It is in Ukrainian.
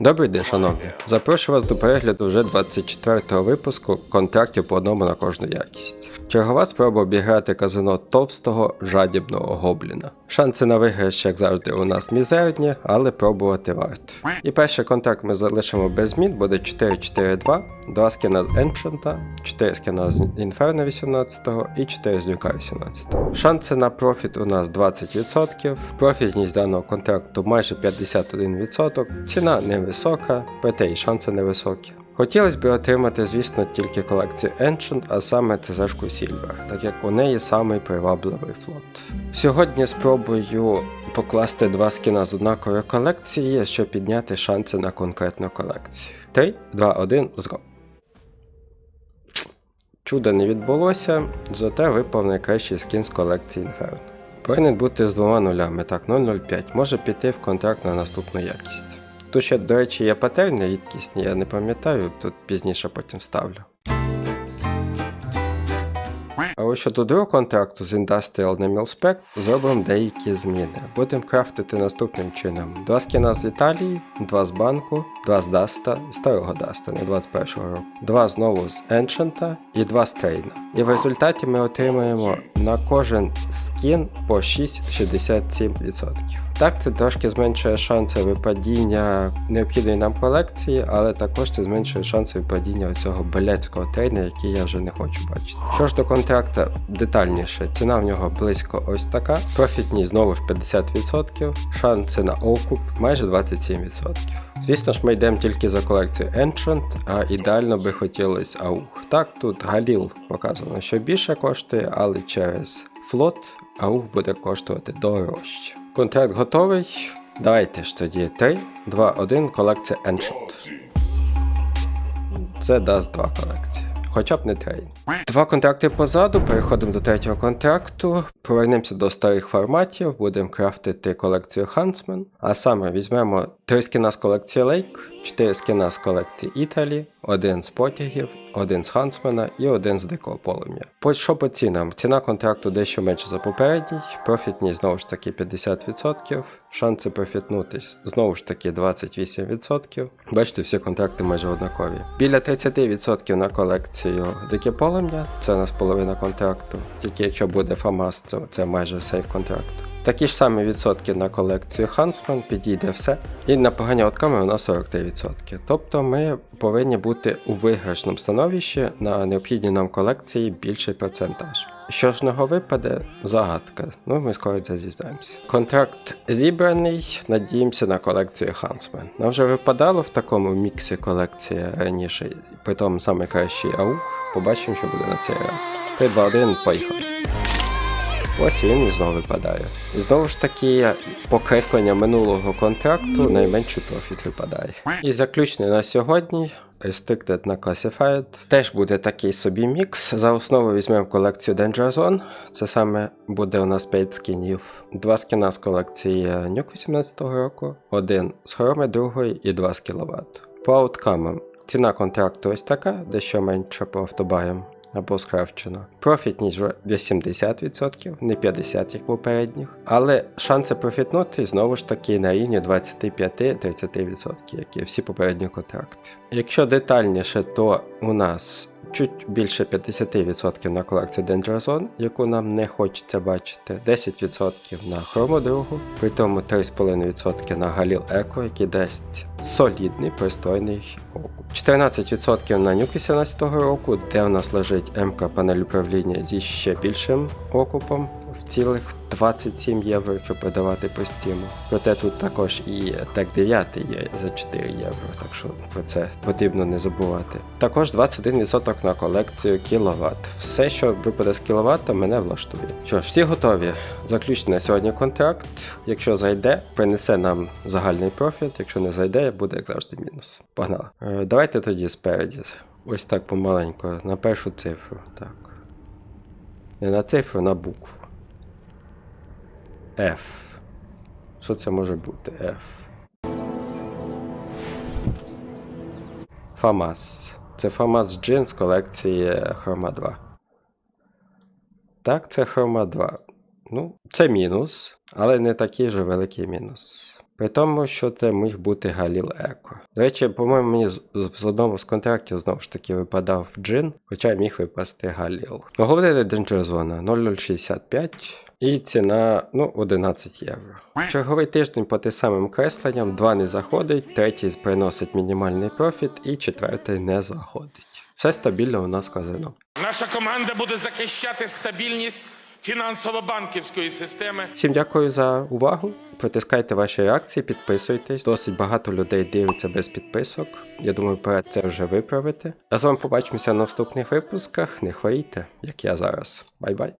Добрий день, шановні. Запрошую вас до перегляду вже 24-го випуску контрактів по одному на кожну якість. Чергова спроба обіграти казино товстого жадібного гобліна. Шанси на виграш, як завжди, у нас мізерні, але пробувати варто. І перший контракт ми залишимо без змін, буде 4-4-2, 2 скіна з Енчента, 4 скіна з Інферно 18 і 4 з Нюка 18. Шанси на профіт у нас 20%, профітність даного контракту майже 51%, ціна невисока, проте і шанси невисокі. Хотілося б отримати, звісно, тільки колекцію Ancient, а саме ЦЗшку Silver, так як у неї самий привабливий флот. Сьогодні спробую покласти два скіна з однакової колекції, щоб підняти шанси на конкретну колекцію. 3, 2, 1, let's go. Чудо не відбулося, зате випав найкращий скін з колекції Inferno. Повинен бути з двома нулями, так, 005, може піти в контракт на наступну якість. Тут ще, до речі, є патерни рідкісні, я не пам'ятаю, тут пізніше потім вставлю. А ось щодо другого контракту з Industrial на Milspec зробимо деякі зміни. Будемо крафтити наступним чином: два скіна з Італії, два з банку, два з Даста, старого Даста, не 21-го року, два знову з Еншента і два з Трейна. І в результаті ми отримаємо на кожен скін по 6,67%. Так, це трошки зменшує шанси випадіння необхідної нам колекції, але також це зменшує шанси випадіння цього белецького трейна, який я вже не хочу бачити. Що ж до контракта детальніше, ціна в нього близько ось така. Профітність знову ж 50%, шанси на окуп майже 27%. Звісно ж, ми йдемо тільки за колекцією Ancient, а ідеально би хотілося аух. Так, тут Галіл показано, що більше коштує, але через флот аух буде коштувати дорожче. Контракт готовий. Давайте ж тоді 3, 2, 1, колекція Ancient. Це дасть два колекції. Хоча б не трейн. Два контракти позаду, переходимо до третього контракту. Повернемося до старих форматів, будемо крафтити колекцію Huntsman. А саме візьмемо три скіна з колекції Lake, 4 скіна з колекції Італі, один з потягів, один з Хансмена і один з дикого полум'я. По що по цінам? Ціна контракту дещо менше за попередній, профітність знову ж таки 50%, шанси профітнутись знову ж таки 28%. Бачите, всі контракти майже однакові. Біля 30% на колекцію дике полум'я, це у нас половина контракту. Тільки якщо буде ФАМАС, то це майже сейф контракт. Такі ж самі відсотки на колекцію Huntsman, підійде все. І на погані отками у нас 43%. Тобто ми повинні бути у виграшному становищі на необхідній нам колекції більший процентаж. Що ж нього випаде? Загадка. Ну, ми скоро це дізнаємося. Контракт зібраний, надіємося на колекцію Huntsman. Нам вже випадало в такому міксі колекція раніше, при тому найкращий аух. Побачимо, що буде на цей раз. 3, 2, 1, поїхали. Ось він і знову випадає. І знову ж таки, покреслення минулого контракту найменший профіт випадає. І заключний на сьогодні. Restricted на Classified. Теж буде такий собі мікс. За основу візьмемо колекцію Danger Zone. Це саме буде у нас 5 скінів. Два скіна з колекції Nuke 18 року, один з хроми другої і два з кіловат. По ауткамам. Ціна контракту ось така, дещо менше по автобаям або скрафчено. Профітність 80%, не 50% як попередніх. Але шанси профітнути знову ж таки на рівні 25-30%, як і всі попередні контракти. Якщо детальніше, то у нас чуть більше 50% на колекцію Danger Zone, яку нам не хочеться бачити, 10% на Хрому другу, при тому 3,5% на Галіл Еко, який дасть солідний пристойний окуп. 14% на Нюк 18 року, де у нас лежить МК панель управління зі ще більшим окупом в цілих 27 євро, якщо продавати по стіму. Проте тут також і тек 9 є за 4 євро, так що про це потрібно не забувати. Також 21% на колекцію кіловат. Все, що випаде з кіловата, мене влаштує. Що ж, всі готові. Заключний на сьогодні контракт. Якщо зайде, принесе нам загальний профіт. Якщо не зайде, буде як завжди мінус. Погнали. Е, Давайте тоді спереді. Ось так помаленько, на першу цифру. Так. Не на цифру, на букву. F. Що це може бути? F. Фамас. Це Фамас Джин з колекції Хрома 2. Так, це Хрома 2. Ну, це мінус, але не такий же великий мінус. При тому, що це міг бути Галіл Еко. До речі, по-моєму, мені з, з одному з контрактів знову ж таки випадав джин, хоча міг випасти Галіл. Головне Danger Zone 0065 і ціна ну, 11 євро. Черговий тиждень по тим самим кресленням, два не заходить, третій приносить мінімальний профіт, і четвертий не заходить. Все стабільно у нас казино. Наша команда буде захищати стабільність фінансово-банківської системи. Всім дякую за увагу. Протискайте ваші реакції, підписуйтесь. Досить багато людей дивиться без підписок. Я думаю, пора це вже виправити. А з вами побачимося в наступних випусках. Не хворійте, як я зараз. Бай-бай.